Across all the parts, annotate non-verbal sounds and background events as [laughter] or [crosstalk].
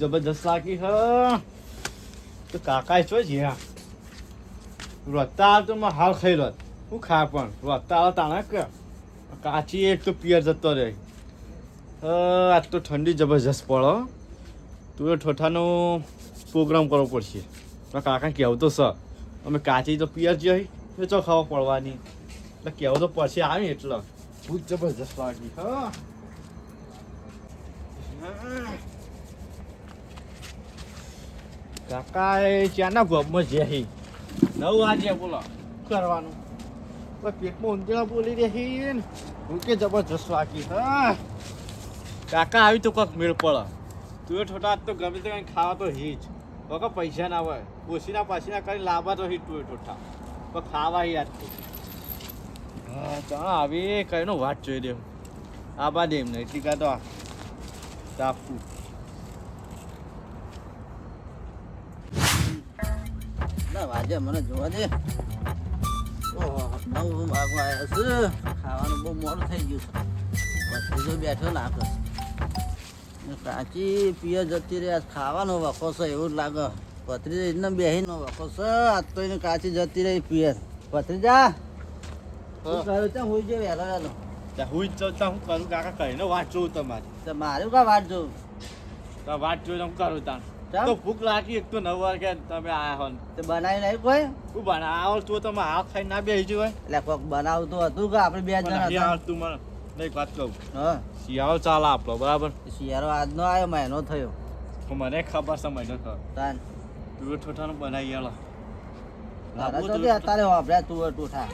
જબરજસ્ત લાગી, હ. તો કાકા છો છે રોતા તો મેં હાલ ખાઈ રોત હું ખા પણ? રોતા તાણા કે કાચી એક તો પિયર જતો રહે. આજ તો ઠંડી જબરજસ્ત પડો તું એ ઠોઠાનો પ્રોગ્રામ કરવો પડશે. કાકા કહેવું તો સર અમે કાચી તો પિયર જઈ એ ચો ખાવા પડવાની? એટલે કહેવું તો પડશે, આવી એટલે. ભૂત જબરજસ્ત લાગી, હા. કાકા ચાના ગોબમાં જે નવ વાગે બોલો. કરવાનું. પેટમાં ઊંધેડા બોલી રહી ને. ભૂકે જબરજસ્ત વાગી હા. કાકા આવી તો કંઈક મેળ પડે. તું એ ઠોટા તો ગમે તે કંઈ ખાવા તો હીજ વગર પૈસા ના હોય. ઓછીના પાછીના કરી લાવવા તો હી તું એ ઠોઠા. પણ ખાવા યાદ હા ચા આવી કઈનો વાત જોઈ રહ્યો. આબા દે એમને. એટલી કાં તો આ. ટાપુ વાજે મને જોવા દે. ઓહો નવ વાગવા આવ્યા છે. ખાવાનું બહુ મોડું થઈ ગયું છે. ભત્રીજો બેઠો લાગે કાચી પિયર જતી રહી. આજ ખાવાનો વખો છે એવું જ લાગે. ભત્રીજો એને બેહીનો વખો છે. આજ તો એને કાચી જતી રહી પિયર પથરી જા હું. જે વહેલો વહેલો. હું જ હું કરું? કાકા કહીને જોઉં તમારી. તો મારું કા વાટ જોઉં? તો વાત જોઈને હું કરું તાણ. તો ભૂખ લાગી એક તો નવ વાગે તમે આયા હો તો બનાવી નહીં કોઈ? હું બનાવો તું તમે હાથ ખાઈ ના બેસી જવાય એટલે કોક બનાવતું હતું કે આપણે બે જણા હતા? તું મને નહીં વાત કહું. હા. શિયાળો ચાલે આપણો બરાબર? શિયાળો આજનો આવ્યો મહિનો થયો. તો મને ખબર છે મને ખબર તાન. તું ઠોઠાનું બનાવી આલો. તો તે અત્યારે આપણે તું ઠોઠા.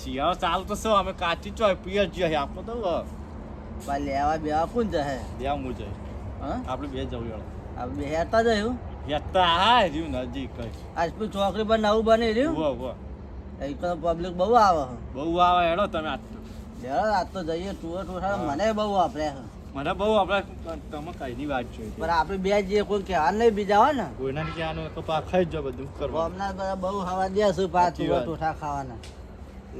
શિયાળો ચાલુ તો શું અમે કાચી ચોય પિયર જાય આપણો તો. લેવા બેવા કોણ જશે? બે હું જઈ હા? આપણે બે જવું યાર આ આવ્યું. હેતા હા રહ્યું નજીક જ. આજ પેલું ચોકડી પર નવું બની રહ્યું. ઊભો એ તો પબ્લિક બહુ આવે. બહુ આવે હેડો તમે આજ તો. લેવા આજ તો જઈએ ટુર ટુઠા મને બહુ વાપર્યા મને બહુ આપણે તમે કઈની વાત જોઈ પણ આપણે બે જઈએ કોઈ કહેવા નહીં બીજા હોય ને. કોઈના ને ક્યાંનું તો પા ખાઈ જ જો બધું કરવા. હમણાં બહુ હવા દે છે પા સાચી ટુઠા ખાવાના.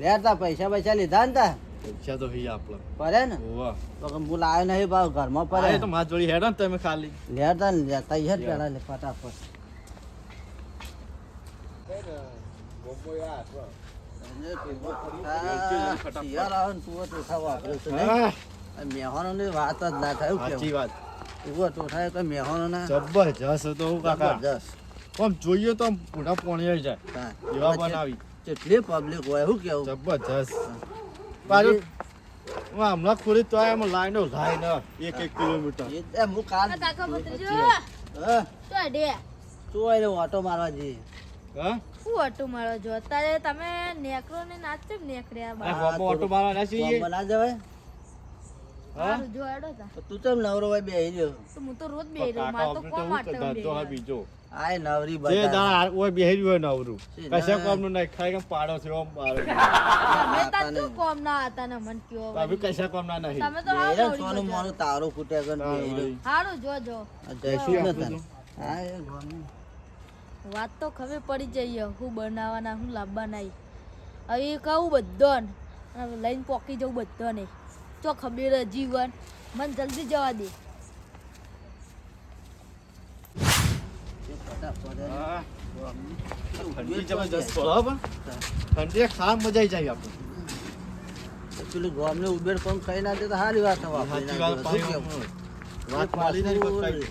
લેતા પૈસા પૈસા લીધા ને તા. પૈસા તો હી આપણો પડે ને? ઓવા તો કે હું લાવ્યો નહીં ભાવ ઘરમાં અરે તો પડે માર જોડી હેડો ને તમે ખાલી. લેતા ને લેતા હેર પેલા લે ફટાફટ. ને વાત જ ના થાય સાચી વાત. ટુઠા તો જબરજસ્ત હતો હું કાકા. જબરજસ્ત. આમ જોઈએ તો આમ પૂરા પોણી જાય. એવા બનાવી. કેટલી પબ્લિક હોય શું કેવું? જબરજસ્ત. પાછું હું હમણાં ખોલી તો એમ લાઈનો લાઈન એક એક કિલોમીટર. એ હું કાલ આ કાકા ભત્રીજો. હા, તો અડે શું હોય રે ઓટો મારવા જઈએ હા? શું અટુ મારો જો અત્યારે તમે નેકરો ને નાચો નેકર્યા આ બા ગોમો ઓટો મારવા ના છીએ ના જવાય? હા? મારું જો અડો તા. તો નવરો હોય બેહી રહ્યો? હું તો રોજ બેહી રહ્યો માર તો કોમ બીજો. આય નવરી જે બધા ઓય બેહી રહ્યો હોય નવરું. કશે કશા નું નહીં ખાઈ પાડો છે ઓમ મારે. [laughs] તમે તા કોમ ના હતા ને મન કયો ભાભી કશા કોમના નહીં. તમે તો હાવ સોનું મોનું તારું ખૂટે કન તારું બેહી રહ્યો ભાઈ. હારું જો જો. આ જઈશું હા એ વાત તો ખબર પડી જઈએ હું બનાવવાના હું લાવવાના. હવે કહું બધો લઈને પોકી જવું બધો ને તો ખબર જીવન. મને જલ્દી જવા દે. ઠંડી જબરજસ્ત. ઠંડી ખાવા મજા આવી જાય આપણે પેલું ગામનું ઉબેર પણ ખાઈ ના દે તો સારી વાત સાચી વાત મારી નહીં? કોઈ.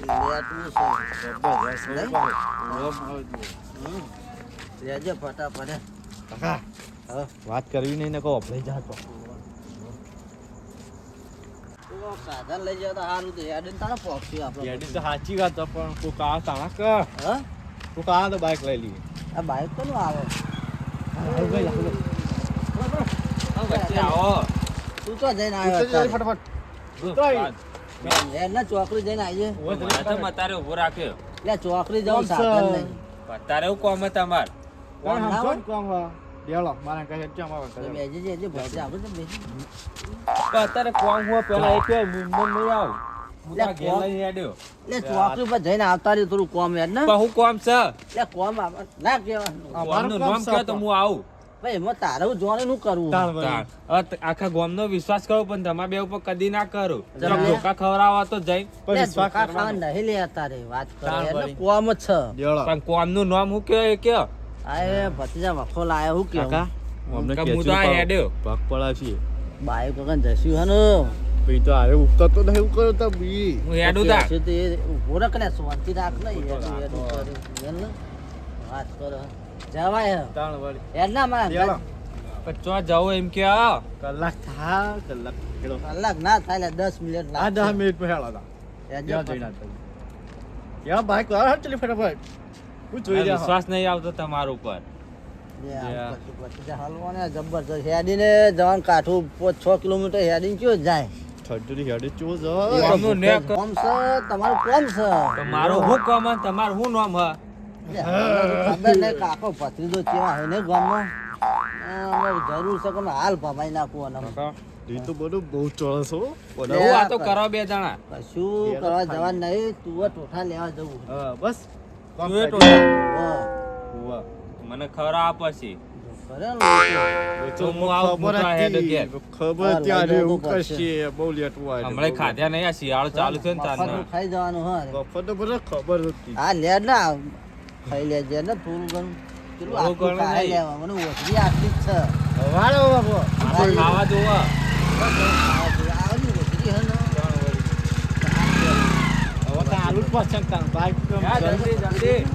લેજે ફટાફટ. કાકા. વાત કરવી નહીં ને કહો આપણે જા તો. સાધન લઈ જાવ તો સારું તો હેડીને તારે પહોંચી આપણે તો સાચી વાત પણ તું કા હા? તું આ તો બાઈક લઈ લઈએ આ બાઈક તો નું આવો. વચ્ચે આવો તું તો જઈને આવ્યો અત્યારે? ફટાફટ ચોકડી જઈને ઊભો રાખ્યો એટલે ચોકડી જવું સાધન નહીં અત્યારે એવું કોમ તમાર કોણ હમસો કોમ? બેલો મારે કહે કેમ આવે કરે. અત્યારે કોમ હું પેલા એક મુંબઈ નહીં આવ ચોકડી પર જઈને આવતા રહ્યું થોડું કોમ હેડ ને હું કોમ છે કોમ ના કોમ નામ છે તો હું આવું ભાઈ એમાં તારે જોડે નું કરવું? આખા. નો હવે આખા ગામનો વિશ્વાસ કરો પણ તમારા બે ઉપર કદી ના કરું. જરા ધોકા ખવડાવો તો જઈ. પણ વિશ્વાસ કરવા નહીં લે તારે વાત કરે. એટલે. કોમનું છે. પણ કોમનું નામ હું કયો એ આય ભત્રીજા વખો લાયો હું કે કાકા અમને કે હું તો આ હેડ્યો. પગ પડાવીએ. બાઈક વગર જશું હે ને. પછી તો હારે ઉપતા તો નહીં એવું કરો તો બી હું હેડું તા. જશું તો એ ઊભો રાખ ને, શાંતિ રાખ. ને, એનું એનું કરે. ને? વાત કરો. જવાય હે. વળી. હેડ ના મારા ચો જવું એમ કે આ કલાક થા કલાક હેડો. કલાક ના થાય દસ મિનિટ દસ મિનિટ હેડો તા. ત્યાં બાઈક વાળા ચલી ફટાફટ. હું જોઈ રહ્યા વિશ્વાસ નહીં આવતો તમારા ઉપર. જબરજસ્ત હેડીને જવાનું કાઠું છ કિલોમીટર હેડીને કયો જાય. ઠંડી હેડે ચો જ કોમનું કોમ છે તમારું કોમ છે. તો મારું શું કોમ તમારું શું નામ હ? ખબર નહીં કાકો ભત્રીજો ચેવા હોય ને ગામમાં જરૂર છે કે હાલ ભમાઈ અને એ તો બધું બહુ ચોરસ હો. આ તો કરો બે જણા. કશું કરવા જવાનું નહીં તું ટોઠા લેવા જવું બસ. તું એ કરી. ટોળા. હા. હોવા. મને ખબર આ પછી. ખાધ્યા નહીં આ શિયાળો ચાલુ છે ને તારના. ખાઈ જવાનું હા. તો ખબર હા લે ના. ખાઈ લેજે ને થોડું ઘણું પેલું આખું ખાઈ લેવા મને ઓછી આટલી જ છે વાળો બાપો. આપણે ખાવા જોવા. આવડી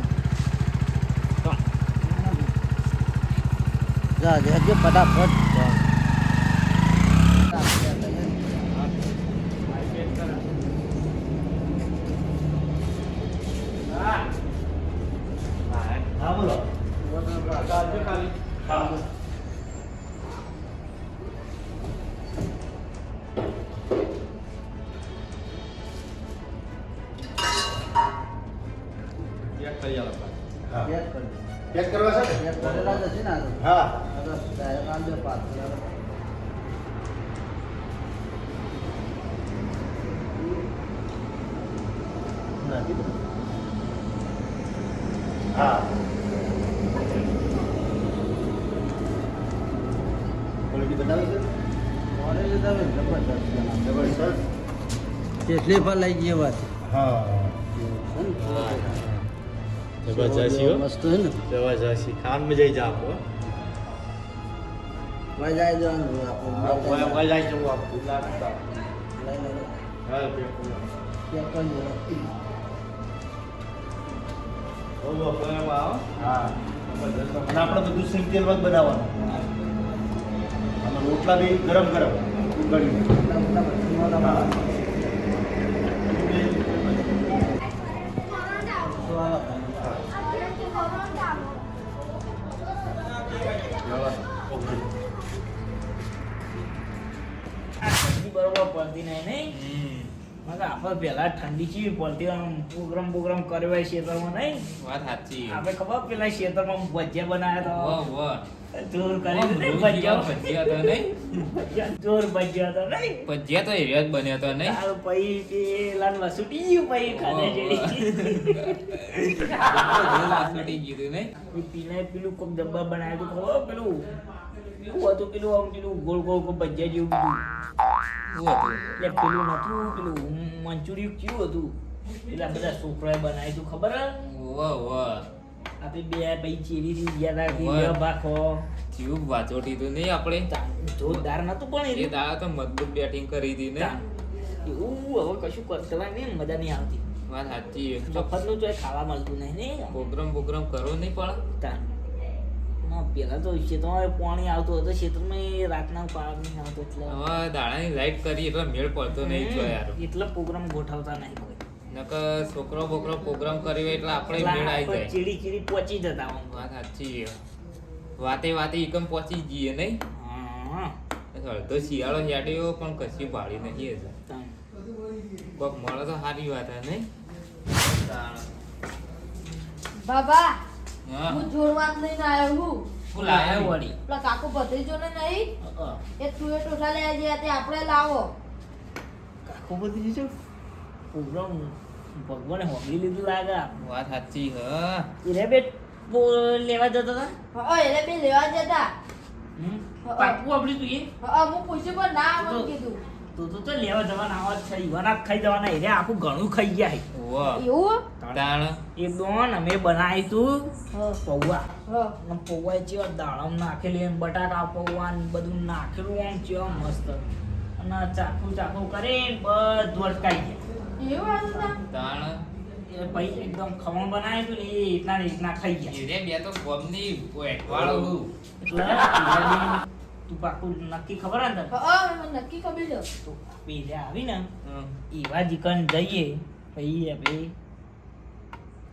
એક કરી આલો ભાઈ. પેક કરી પેક કરવા છે ને? પેક કરેલા જ ને હા. નાખી દો. હા. બોલો બતાવે છે? મોડે લીધા હોય ને જબરદસ્ત કેટલી પર લઈ ગઈ વાત. હા. ભાઈ જાય જવાનું હા, આપણે ઓય- ઓય જાય જવું આપણું. લાગતા. લઈ લે. હા, પેક કરો. પેક કરી દે. બહુ વપરાયમાં આવો. હા જબરજસ્ત. અને આપણે બધું સિંગ તેલમાં જ બનાવવાનું અને રોટલા બી ગરમ ગરમ ઉગાડીને. મોટા મોટા ભટ્ટીમાં હા. લાવવાનું. શું આવે? ઠંડી બરોબર પડતી નહીં નહીં? આપણે પેલા ઠંડી ચીવી પડતી આમ પ્રોગ્રામ પ્રોગ્રામ કર્યો ખેતરમાં નહીં? વાત સાચી આપણે ખબર પેલા શેતરમાં ભજીયા બનાવ્યા. તો જોર કરી ભજીયા ભજીયા. તો નહીં? જોર ભજીયા તો નહીં? ભજીયા તો એરિયા જ બન્યા [laughs] તો નહીં? આ પઈ પેલા વસુટી ગયું પછી ખાને જેડી લાસડી ગયું નહીં? પીને પેલું કોક ડબ્બા બનાવ્યું ખબર પેલું? કેવું હતું પેલું આમ પેલું ગોળ ગોળ ગોળ ભજીયા જેવું બધું. હતું. એટલે પેલું નતું પેલું મંચુરિયન કેવું હતું? પેલા બધા છોકરાએ બનાવ્યું હતું ખબર હે? વાહ વાહ. આપણે બે ભાઈ ચીરી ગયા હતા ભાખો. જીવ વાચોટી તો નહીં આપણે? જોરદાર નતું પણ એ દાડા તો મજબૂત બેટિંગ કરી હતી ને. એવું હવે કશું કરતા નહીં મજા નહીં આવતી. વાત સાચી મફતનું તો ખાવા મળતું નહીં ને પ્રોગ્રામ પ્રોગ્રામ કરો નહીં પડે પેલા તો ખેતરમાં પાણી આવતું હતું ખેતરમાં રાતના પાણી નહીં આવતો એટલે હવે દાડાની લાઈટ કરી એટલે મેળ પડતો નહીં જો યાર. એટલે પ્રોગ્રામ ગોઠવતા નહીં કોઈ. નકર છોકરો બોકરો પ્રોગ્રામ કરી હોય એટલે આપણે મેળ આવી જાય. ચીડી ચીડી પહોંચી જતા આમ. વાત સાચી વાતે વાતે એકમ પહોંચી જઈએ નહીં? હા. અડધો શિયાળો હેડ્યો પણ કશી ભાડી નહીં હજુ કોક મળે તો સારી વાત હે નહીં? બાબા હા. જોડવાત લઈને આવ્યો હું શું લાયા વળી? પેલા કાકો ભત્રીજો ને નહીં એ તું એ ટોઠા લઈ ગયા તે આપણે લાવો. કાકો બધી છે? પ્રોગ્રામ ભગવાને હોગી લીધું લાગે. વાત સાચી હ. એને બે લેવા જતા હતા? હા એટલે બે લેવા જતા. પાકું આપડે તું એ? હા હું પૂછ્યું પણ ના મને કીધું. તું તો તો લેવા જવાના આવા જ છે ઈવાના ખાઈ જવાના. એરે આખું ઘણું ખાઈ ગયા છે એવું? તાણ. એ દોન અમે બનાવી તું. પૌવા. હા. પૌવા ચેવા દાડમ નાખેલી એમ બટાકા પૌવા ને બધું નાખેલું આમ ચેવા મસ્ત. અને ચાખું ચાખું કરીને બધું અટકાઈ ગયા. એવું એ પછી એકદમ ખમણ બનાવ્યું હતું ને એ એટલા ને એટલા ખાઈ ગયા. બે તો ગોમની પીલાની તું પાકું નક્કી ખબર ને તને? હા મને નક્કી ખબર છે. તો પેલે આવી ને એવા જીકન જઈએ પછી આપણે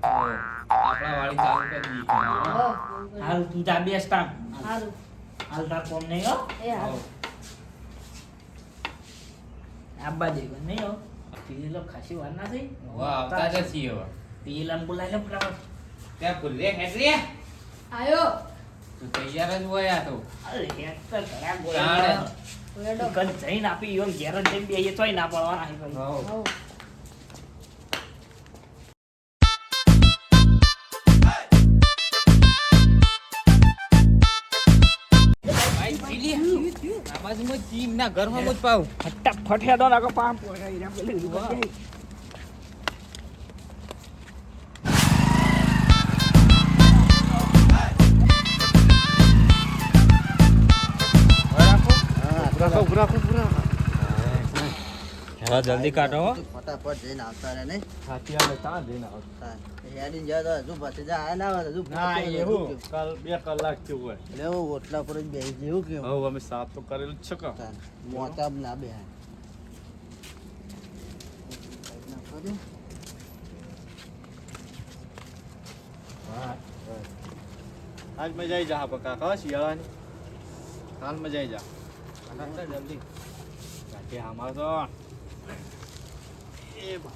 આપણા વાળી ચાલુ કરી દીધી. હાલ તું જા બેસ તાન સારું હાલ તાર કોમ નહીં હો. એ હારું. આબા જેવું નહીં હો. પેલો ખાસી વાર ના થઈ. વાહ આવતા જ છીએ હવે. પેલા બોલાય ને ફટાફટ. ત્યાં ભૂલે હેડ રે આયો. તું તૈયાર જ હોય તો. અરે હેડ તો ઘણા તાણે. ગોળા વેડો કન જઈને આપી એમ ઘેર જઈને બેહીએ તોય ના પડવાના ભાઈ. બાજુમાં ચીમ ના ઘરમાં જ પાવ. ફટાફટ હેડો નાખો પામ. પોળા ઈરા પેલી રાખો પૂરા હા જલ્દી કાઢો ફટાફટ જઈને આવતા રે નહીં સાચી આવે. તાં જઈને આવતા હેડીને જાય તો હજુ પછી જાય ના હજુ ના એવું કાલ બે કલાક થયું હોય. એટલે એવું ઓટલા પર જ બેસી જેવું હવે અમે સાફ તો કરેલું જ છે કે મોતા ના બે. આજ મજા આવી જા હા કાકા શિયાળાની? કાલ મજા આવી જા. જલ્દી કાઢી આમાં તો એ બા.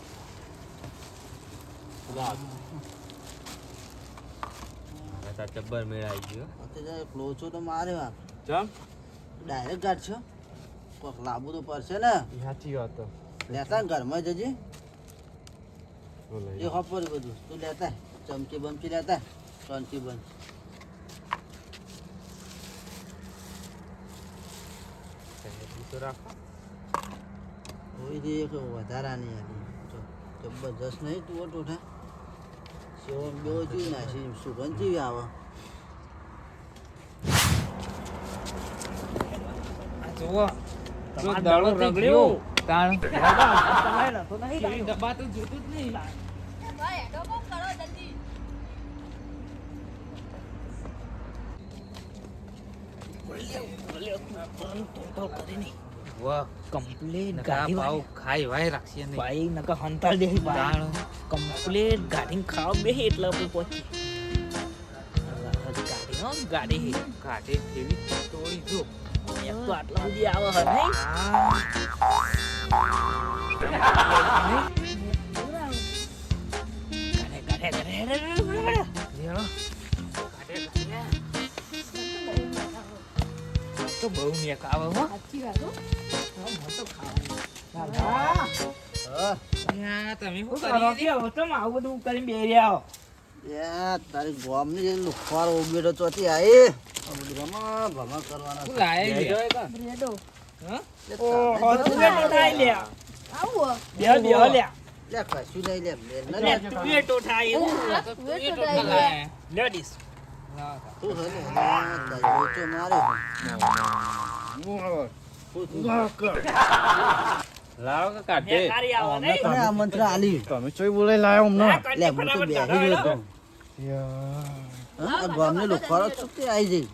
ગયો લોચો તો મારે વાત ચમ ડાયરેક્ટ કાઢશો કોક લાંબુ તો પડશે ને. સાચી વાત તો. લેતા ઘરમાં જજે. એ હપર બધું. તું લેતા. ચમચી બમચી લેતા. કંચી બંચ તો રાખો. કોઈ દી એક વધારાની હતી. જબરજસ્ત નહીં તું ટોઠા સેવો બેવો ચીવી નાખી સુગંધ આવે. આ જુઓ. રગડ્યો. તાણ. દબાતું જોતું જ નહીં ભાઈ હેડો કોમ કરો જલ્દી વાહ. કમ્પ્લીટ નકા ગાડી પાવ ખાઈ વાય રાખશે નહીં. ભાઈ નકા હંતાળ દે. ભાઈ કમ્પ્લીટ ગાડી ખાવા બે એટલે આપણે પહોંચી. ગાડી હો ગાડી કાઢે કેવી તોડી જો. એક તો આટલા બધી આવે હે નહીં. તો બહુ મેક આવે હો. સાચી વાત હો. મોટો ખાવા યા, તમે શું શું કરી કે આવું બધું કરીને બેહી હો. તારી ગોમની જે લુખવારો ઉમેરો ચોથી આઈ. ભમા ભમા કરવાના શું છે. લાયા લે? બ્રેડો હા? ઓહો તું એ ટોઠાઈ લે. આવું. બે બે લે લે કશું નહીં લે લે લે. તું એ ટોઠાઈ તું તું એ એ તો ટોટલ લાઈ લાયા. લેડીસ ના, તું હે ને તારી ઓછો મારે લાવો કે કાઢે કારી આવો અમને નહીં અને આ મંત્ર આલી તમે ચોઈ બોલાઈ લાયો અમને લે હું તો બેહી કાઢો. તો હા, આ ગોમની લુખવારો છૂટી આવી જઈ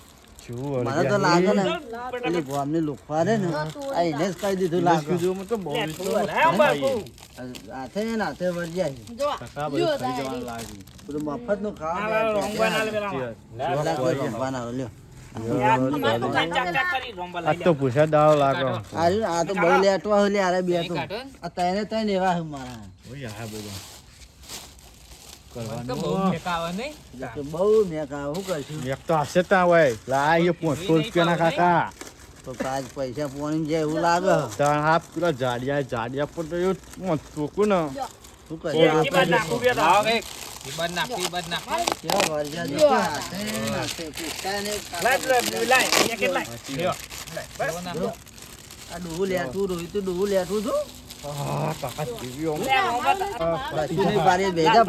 મને તો લાગે ને. પેલી ગોમની લુખવારે ને આ એને જ કહી દીધું લાગે કીધું તો બહુ. હાથે ને હાથે વળ્યા છે. બધું થઈ જવાનું લાગ્યું. પેલું મફતનું ના, ના, રોંગવા ના લે ખાવા લ્યો તો કાંઈ ચાક ચાક કરી રોંબા લઈ આજ તો પૂછ્યા દાવ લાગો. આ આ તો બહુ લેટવા અરે બે તો. આ તને તને એવા છે મારા. ઓય આ બધું બહુ મેં કહા શું કરશું? એક તો હશે ત્યાં હોય. પોસ્ટ પાંચસો રૂપિયાના કાકા. તો આજ પૈસા પોણી જાય એવું લાગે તાણ હા પેલા જાડિયા જાડિયા પર તો એવું ચોખ્ખું ને શું એ કરશું ઈ બાજુ નાખું બે તો. લાવો કંઈક ઈબાદ નાખી, ઈબાદ નાખી. કેવા વરજા લ્યો. દેખો, હાથે નાખે, કૂદકા ને લાય, લાય, લાય, અહીંયા કે લાય. લ્યો. કેવો નાખો? આ ડોહું લેઠું રોહિત ડોહું લેઠું છું આહ, કાકા જીવ્યો લે, આમાં બતા. કશું નહીં પાડી ભેગા.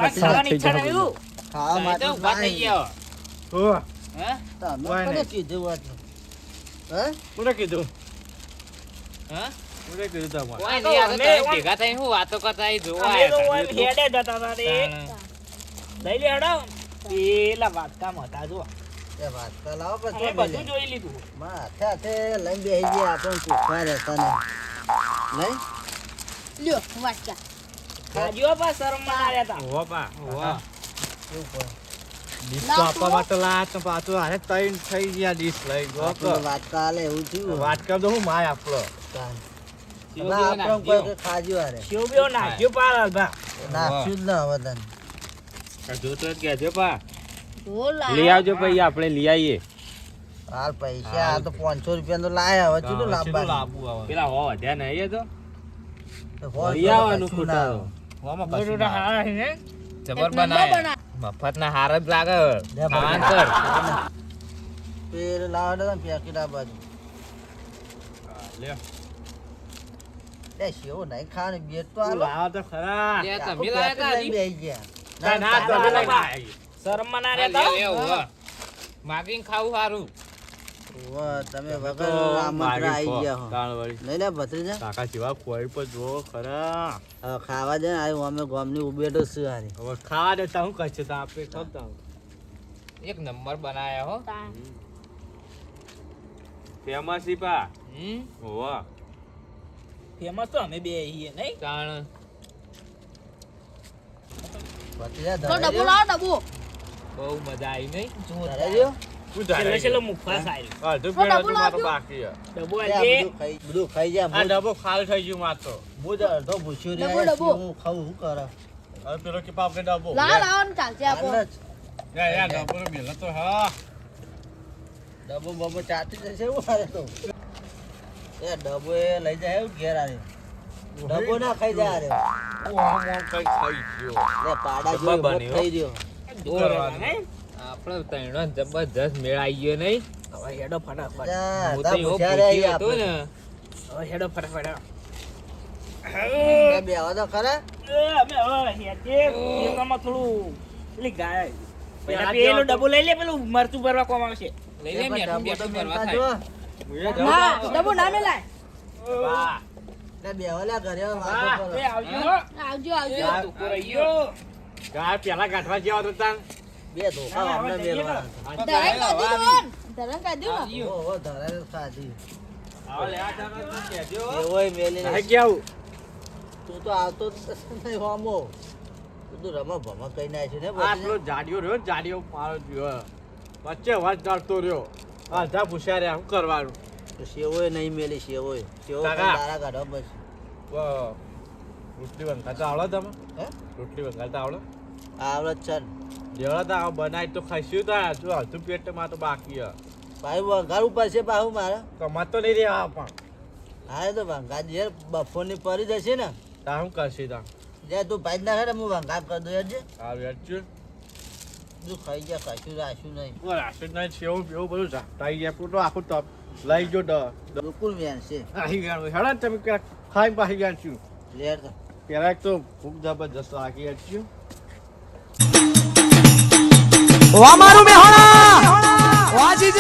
કીધું હે? કોને કીધું? હા? કોને કીધું તમારે? કોઈ નહીં, આ તો ભેગા થઈ શું વાતો કરતા અહીં જોવા ઓમ હતા. હેડે જતા હતા રે. લઈ લે હડો. પેલા વાતકા હતા જો. એ વાત તો લાવો પછી બધું જોઈ લીધું. માથે હાથે લઈને બેસી ગયા આપણને પૂછવા રહેતા નહીં. નહીં? લ્યો વાટકા ખાજો બા શરમમાં ના રહેતા ઓહો બા ઓહો. શું કહો? ડીશ તો આપવા માટે લાયા તો પાછું હારે તૈન થઈ ગયા ડીશ લઈ ગયો આપણને વાત એવું થયું. વાત કર હું માય આપણો તાન. શિવજીઓ ના, આપણને નાખજો. કોઈ કે ખાજો હારે. શિવ નાખ્યો પાર ભા નાખ્યું જ ના હવે તને. જોતો જ કહેજો પા લઈ આવજો પછી આપણે લઈ આવીએ હાલ પૈસા આ તો પાંચસો રૂપિયા તો લાયા હવે ચેટલું લાવવાનું? આવે પેલા હો વધ્યા નહીં તો. લઈ આવવાનું ખોટા જબર બનાય. મફત ના હાર જ લાગે ખાવાનું કર. પેલ લાવો ને પેકેટ આ બાજુ. લે લે શેવો નહીં ખાવાનું બે તો આ લાવ તો ખરા. લે, તમે લાયા તા લઈને ગયા. ના, ના, તો ના, શરમ ના, હો. ઊભા. માગીને ખાવું સારું. તમે વગર આમંત્રણ આવી ગયા હો. નહીં લે ભત્રીજા? કાકા જેવા ખોઈ પર જો ખરા. ખાવા દે ને અમે ગામની ઉભેટો છું હારી. હવે ખાવા દેતા હું કહેશે તો આપણે ખવતા એક નંબર બનાયા હો. ફેમસ પા. હમ? હોવા ફેમસ તો અમે બે છીએ નહીં? તાણ. ભત્રીજા બહુ મજા આવી નહીં? શું છેલ્લે થાય છેલ્લે મુખવાસ આવ્યો અડધું તો પેલા મારો બાકી છે. ડબ્બો આજે બધું ખાઈ જા આ ડબ્બો ખાલી થઈ ગયું માર તો. અડધો ભૂસ્યો રે ડબ્બો, ડબ્બો. હું કરે? હવે પેલો કે પાપ કે ડબ્બો. લાવો લાવો ચાલશે આપો યા યા ડબ્બો ને તો હા. ડબ્બો બબ્બો ચાટી જશે એવું તો. એ ડબો એ લઈ જાય એવું ઘેર આરે ડબ્બો ના ખાઈ જાય કઈ ખાઈ ગયો. લે પાડા જેવો થઈ ગયો. આપણે ત્રણનો જબરજસ્ત મેળ આવી ગયો નહીં. હવે હેડો ફટાફટ. હું તો એવો હતો ને. હવે હેડો ફટાફટ બે બેહવા તો ખરા. અમે હવે હેડે થોડું પેલી ગાય. પેલા પેલા પેલું ડબ્બો લઈ લે પેલું મરચું ભરવા કોમ આવશે. લઈ લે પણ બેઠું કરવા થાય. ના ડબ્બો આવજો. આવજો આવજો. પેલા ગાંઠવા જેવા બે ધોકા અમને હવે જઈએ મેલવાના તો ધરણ ગાય કાઢી હવે ધરણ કાઢી દો ઓહો, ધરાય સાદી. આવે લે આ તું કહેજો. એવોય મેલી ને ગયા તું તો આવતો જ નહીં હોમો. તું તો રમા ભમા કઈ નાખ્યું ને આટલો જાડિયો રહ્યો ને, જાડિયો મારો રહ્યો. વચ્ચે વાત ચાલતો રહ્યો. અડધા પૂછ્યા રહ્યા શું કરવાનું? તો સેવોય નહીં મેલી સેવોય સેવો. તારા કાઢો બસ રોટલી વંગાતા આવડો તમે? હે? રોટલી વંગાતા આવડો? આવડે જ છે જેવડા તા આ બનાવી તો ખાઈશું તા. જો અડધું પેટમાં તો બાકી હે ભાઈ વઘાર ઉપર છે પાહુ મારે. કમાતો નહીં રહ્યા પણ. હા તો વંગાર જે બફોરની પરી જશે ને. તા શું કરશે તા? જે તું ભાઈ ના ખરે હું વંગાર કરી દઉં યાર જે. આ વેચ્યું તું ખાઈ ગયા કશું રાખ્યું નહીં. ઓ રાશન નહીં છે એવું એવું બધું ઝાપટાઈ ગયા. તો આખું ટપ લઈ જો બિલકુલ વેન છે. આહી ગયા હેડા તમે ક્યાંક ખાઈ પાહી ગયા છું. લેર તો. પેલા એક તો ભૂખ જબરજસ્ત લાગી વાહ મારું મેહોણા વાજી